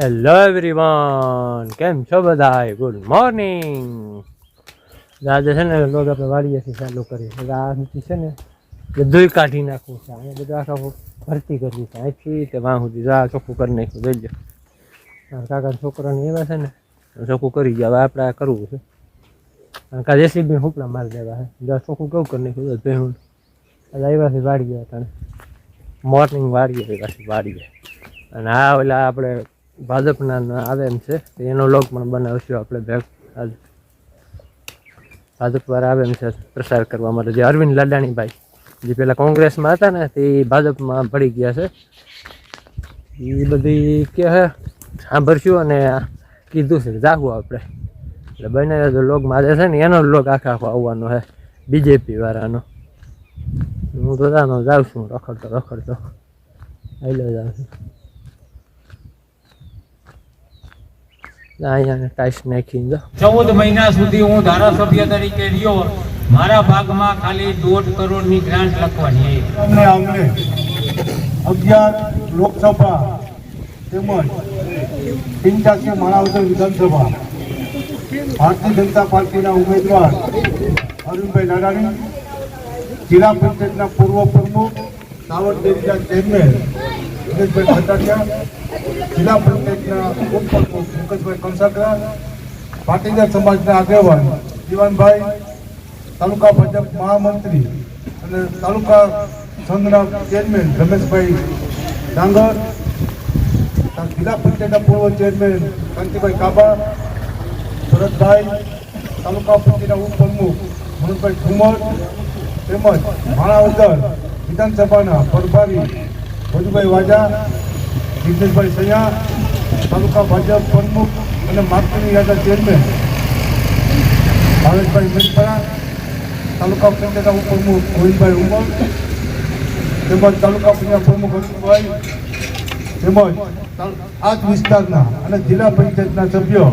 Hello everyone કેમ છો બધા ગુડ મોર્નિંગ આજે છે ને લોગ આપણે વાડીએથી ચાલુ કરી એટલે આ સુધી છે ને બધું કાઢી નાખવું છે અહીંયા બધું આખા ભરતી કરવી છે અહીંથી તે વાં સુધી જો આ ચોખ્ખું કરી નાખ્યું જોઈજો મારા કાકા છોકરાને એવા છે ને તો ચોખ્ખું કરી ગયા હવે આપણે આ કરવું છે કારણ કે જેસીબી હુપલા મારી દેવા છે જો આ ચોખ્ખું કેવું કરી નાખ્યું તો ભેહું આજે આવ્યા છે વાડીએ હતા મોર્નિંગ વાડીએ આવ્યા છે વાડીએ અને આ ઓલા આપણે ભાજપના આવે એમ છે. એનો લોક પણ બનાવશું આપણે ભેગ. આજ ભાજપ વાળા આવે એમ છે પ્રસાર કરવા માટે. જે અરવિંદ લાડાણીભાઈ, જે પેલા કોંગ્રેસમાં હતા ને, તે ભાજપમાં ભળી ગયા છે. એ બધી કે સાંભળશું અને કીધું છે. જાગવું આપણે. એટલે બને તો લોગમાં જે છે ને, એનો લોક આખા આખો આવવાનો છે. બીજેપી વાળાનો. હું તો જાઉં છું. રખડતો રખડતો. આવેલો જાઉં છું. અહીંયા ટાઈસ નાખીને જો. ચૌદ મહિના સુધી હું ધારાસભ્ય તરીકે રહ્યો. મારા ભાગમાં ખાલી દોઢ કરોડની ગ્રાન્ટ લખવાની અમને અમને અગિયાર લોકસભા તેમજ પંચ્યાસી માણાવદર વિધાનસભા ભારતીય જનતા પાર્ટીના ઉમેદવાર અરુણભાઈ નાડાણી જિલ્લા પંચાયતના પૂર્વ પ્રમુખ સાવરદેવીના ચેરમેન દિનેશભાઈ ખટારિયા જિલ્લા પંચાયતના ઉપપ્રમુખ મુકેશભાઈ કંસાકરા, પાટીદાર સમાજના આગેવાન જીવનભાઈ તાલુકા ભાજપ મહામંત્રી અને તાલુકા સંઘના ચેરમેન રમેશભાઈ ડાંગર, જિલ્લા પંચાયતના પૂર્વ ચેરમેન કાંતિભાઈ કાબા, ભરતભાઈ, તાલુકા પંચાયતના ઉપપ્રમુખ મનોજભાઈ ઠુમર તેમજ માણાવદર વિધાનસભાના પ્રભારી વધુભાઈ વાજા જિગ્નેશભાઈ સૈયા, તાલુકા ભાજપ પ્રમુખ અને માર્કેટિંગ યાદા ચેરમેન ભાવેશભાઈ મિશ્રા તાલુકા પંચાયતના ઉપપ્રમુખ ગોવિંદભાઈ ઉમર, તેમજ તાલુકા પંચાયત પ્રમુખ અશોકભાઈ, તેમજ આ જ વિસ્તારના અને જિલ્લા પંચાયતના સભ્યો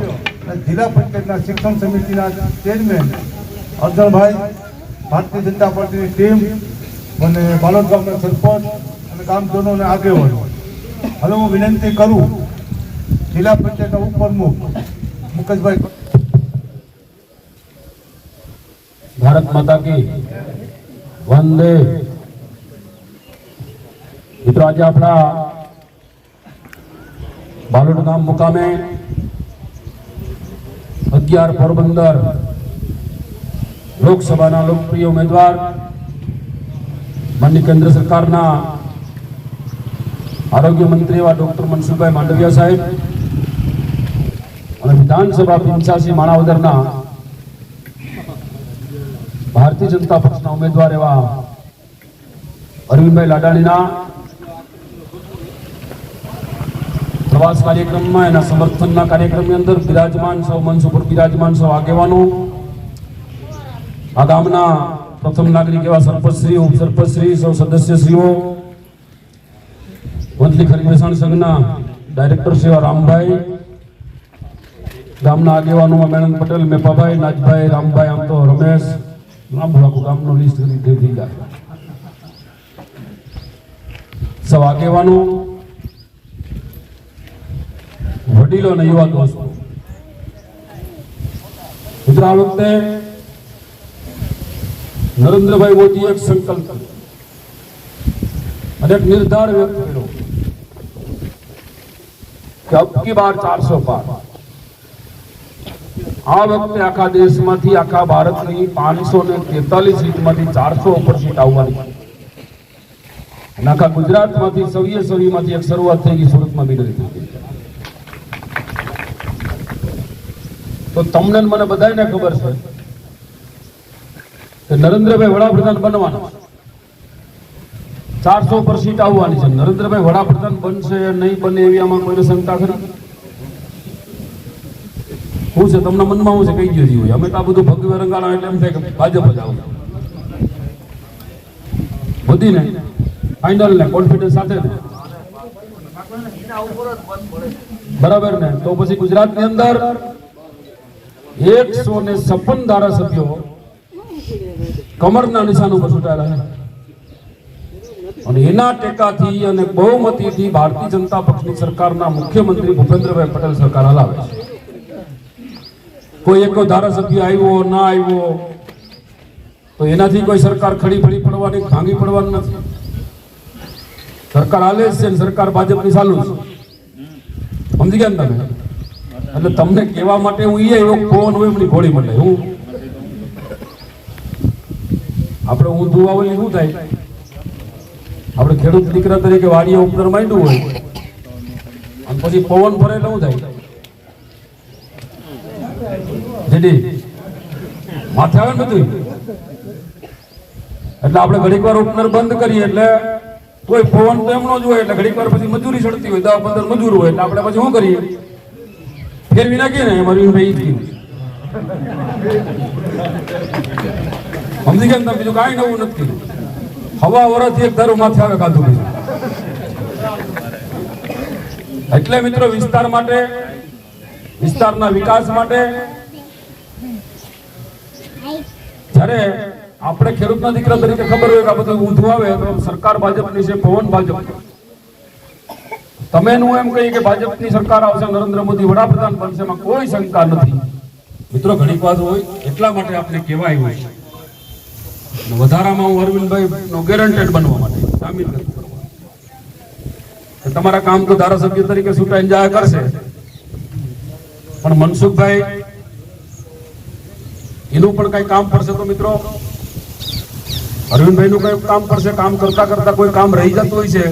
અને જિલ્લા પંચાયતના શિક્ષણ સમિતિના ચેરમેન અર્જણભાઈ, ભારતીય જનતા પાર્ટીની ટીમ અને બાલોદ ગામના સરપંચ અને ગામજનોને આગેવાન હવે હું વિનંતી કરું, જિલ્લા પંચાયતના ઉપપ્રમુખ મુકેશભાઈ ભારત માતા કી વંદે. મિત્રો, આજે આપણા બાલોડ ગામ મુકામે અગિયાર પોરબંદર લોકસભાના લોકપ્રિય ઉમેદવાર માનની કેન્દ્ર સરકારના આરોગ્ય મંત્રી એવા ડોક્ટર મનસુખભાઈ માંડવિયા સાહેબ અને વિધાનસભા પંચાસી માણાવદરના ભારતીય જનતા પક્ષના ઉમેદવાર એવા અરવિંદભાઈ લાડાણીના પ્રવાસ કાર્યક્રમમાં એના સમર્થનના કાર્યક્રમની અંદર બિરાજમાન સૌ મંચ ઉપર બિરાજમાન સૌ આગેવાનો, આ ગામના પ્રથમ નાગરિક એવા સરપંચશ્રી ઉપસરપંચશ્રી, સૌ સદસ્યશ્રીઓ વંથલી વેચાણ સંઘના ડાયરેક્ટર શ્રી રામભાઈ, ગામના આગેવાનોમાં મેણંદ પટેલ, મેપાભાઈ, નાજભાઈ, રામભાઈ, આમ તો રમેશ લાંબુ આખું ગામનું લિસ્ટ કરી દીધી સૌ આગેવાનો, વડીલો અને યુવા દોસ્તો. આ વખતે નરેન્દ્રભાઈ મોદીએ એક સંકલ્પ કર્યો અને એક નિર્ધાર વ્યક્ત કર્યો. અબકી બાર ચારસો પાર આ વખતે આખા દેશમાંથી, આખા ભારતની પાંચસો ને તેતાલીસ સીટમાંથી ચારસો ઉપર સીટ આવવાની. અને આખા ગુજરાતમાંથી સવીએ સવીમાંથી એક શરૂઆત થઈ ગઈ સુરતમાં બી થઈ તો તમને મને બધાને ખબર છે કે નરેન્દ્રભાઈ વડાપ્રધાન બનવાના. ચારસો પર સીટ આવવાની છે. નરેન્દ્રભાઈ વડાપ્રધાન બનશે નહીં બને એવી આમાં કોઈને શંકા ખરી? શું છે? તમને મનમાં શું છે? કઈ ગયો હોય અમે તો આ બધું ભગવે રંગાણા એટલે એમ થાય કે ભાજપ જ આવું. બધી ને ફાઇનલ ને કોન્ફિડન્સ સાથે ને બરાબર ને? તો પછી ગુજરાતની અંદર એકસો ને છપ્પન ધારાસભ્યો કમરના નિશાન ઉપર છૂટાયેલા છે. અને એના ટેકાથી અને બહુમતીથી ભારતીય જનતા પક્ષની સરકારના મુખ્યમંત્રી ભૂપેન્દ્રભાઈ પટેલ સરકાર હલાવે છે. કોઈ એક ધારાસભ્ય આવ્યો, ના આવ્યો, તો એનાથી કોઈ સરકાર ખડી ફળી પડવાની, ભાંગી પડવાની નથી. સરકાર હાલે જ છે ને સરકાર ભાજપની ચાલુ છે. સમજી ગયા ને તમે? એટલે તમને કહેવા માટે હું એ એવો ફોન હોય એમની ઘોડી મળે હું આપણે ઊંધું આવેલી શું થાય? ખેડૂત દીકરા તરીકે વાડીએ ઉપર માંડ્યું હોય, અને પછી પવન ફરે એટલે શું થાય જીડી માથે આવે ને બધું એટલે આપણે ઘડીક વાર ઉપનર બંધ કરીએ એટલે કોઈ પવન તો એમનો જ હોય એટલે ઘડીક વાર પછી મજૂરી ચડતી હોય, દસ પંદર મજૂર હોય, એટલે આપણે પછી શું કરીએ? ફેરવી નાખીએ ને અમારી ભાઈ ગયું. સમજી ગયા બીજું કાંઈ નવું નથી હવા વરસથી એક ધારું માથે આવે કાધું એટલે મિત્રો વિસ્તાર માટે, વિસ્તારના વિકાસ માટે, જ્યારે આપણે ખેડૂતના દીકરા તરીકે ખબર હોય કે આ બધું ઊંધું આવે, તો સરકાર ભાજપની છે, પવન ભાજપ. તમે એમ કહીએ કે ભાજપની સરકાર આવશે, નરેન્દ્ર મોદી વડાપ્રધાન બનશે, એમાં કોઈ શંકા નથી. મિત્રો ઘણી વાત હોય, એટલા માટે આપણે કહેવાય હોય વધારામાં હું અરવિંદભાઈ નો ગેરંટેડ બનવા માટે સામેલ કરવા. તમારા કામ તો ધારાસભ્ય તરીકે સુટા જાય કરશે. પણ મનસુખભાઈ, એનું પણ કઈ કામ પડશે તો મિત્રો? અરવિંદભાઈ નું કઈ કામ પડશે, કામ કરતા કરતા કોઈ કામ રહી જતું હોય છે?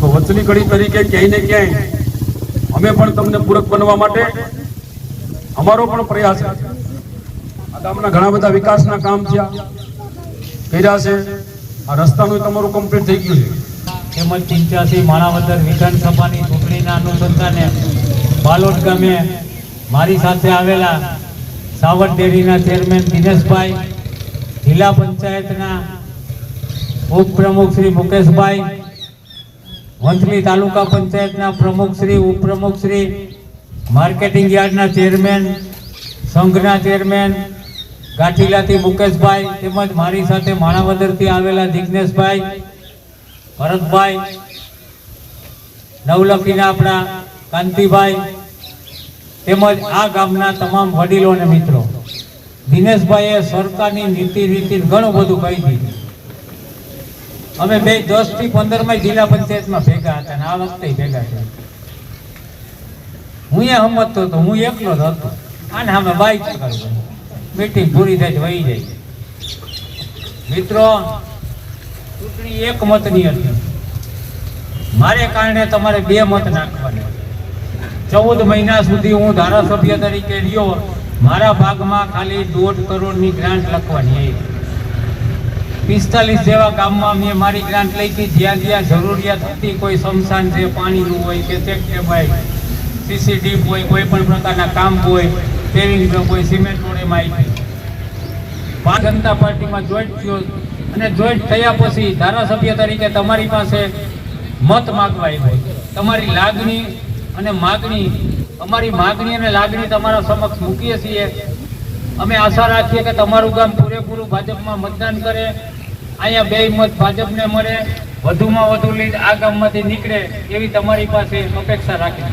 તો વચની કડી તરીકે ક્યાંય ને ક્યાંય અમે પણ તમને પૂરક બનવા માટે અમારો પણ પ્રયાસ છે. આ ગામના ઘણા બધા વિકાસના કામ થયા કર્યા છે. આ રસ્તાનું તમારું કમ્પ્લીટ થઈ ગયું છે. તેમજ પંચ્યાસી માણાવદર વિધાનસભાની ચૂંટણીના અનુસંધાને બાલોટ ગામે મારી સાથે આવેલા સાવર ડેરીના ચેરમેન દિનેશભાઈ, જિલ્લા પંચાયતના ઉપપ્રમુખ શ્રી મુકેશભાઈ, વંથલી તાલુકા પંચાયતના પ્રમુખ શ્રી, ઉપપ્રમુખ શ્રી, માર્કેટિંગ યાર્ડના ચેરમેન, સંઘના ચેરમેન ગાંઠીલાથી મુકેશભાઈ તેમજ મારી સાથે માણાવદરથી આવેલા જિજ્ઞેશભાઈ ભરતભાઈ, નવલખીના આપણા કાંતિભાઈ તેમજ આ ગામના તમામ વડીલો અને મિત્રો. દિનેશભાઈએ સરકારની નીતિ રીતિ ઘણું બધું કહી દીધું. અમે બે દસથી પંદરમાં જિલ્લા પંચાયતમાં ભેગા હતા અને આ વખતે ભેગા થયા. હું એ હમતો હતો હું એકલો જ હતો. આને અમે બાઈક કરવું મીટિંગ પૂરી થાય વહી જાય. મિત્રો, ચૂંટણી એક મતની હતી. મારે કારણે તમારે બે મત નાખવાના. ચૌદ મહિના સુધી હું ધારાસભ્ય તરીકે રહ્યો, મારા ભાગમાં ખાલી દોઢ કરોડની ગ્રાન્ટ લખવાની એ પિસ્તાલીસ જેવા ગામમાં મેં મારી ગ્રાન્ટ લઈ હતી. જ્યાં જ્યાં જરૂરિયાત હતી, કોઈ શમશાન છે, પાણીનું હોય કે ચેક ભાઈ સીસી હોય, કોઈ પણ પ્રકારના કામ હોય પેવિંગ કોઈ સિમેન્ટ રોડ એમાં આવી જનતા પાર્ટીમાં જોઈન્ટ થયો અને જોઈન્ટ થયા પછી ધારાસભ્ય તરીકે તમારી પાસે મત માગવા આવ્યો. તમારી લાગણી અને માગણી, અમારી માગણી અને લાગણી તમારા સમક્ષ મૂકીએ છીએ. અમે આશા રાખીએ કે તમારું ગામ પૂરેપૂરું ભાજપમાં મતદાન કરે. અહીંયા બે મત ભાજપને મળે. વધુમાં વધુ લીડ આ ગામમાંથી નીકળે એવી તમારી પાસે અપેક્ષા રાખી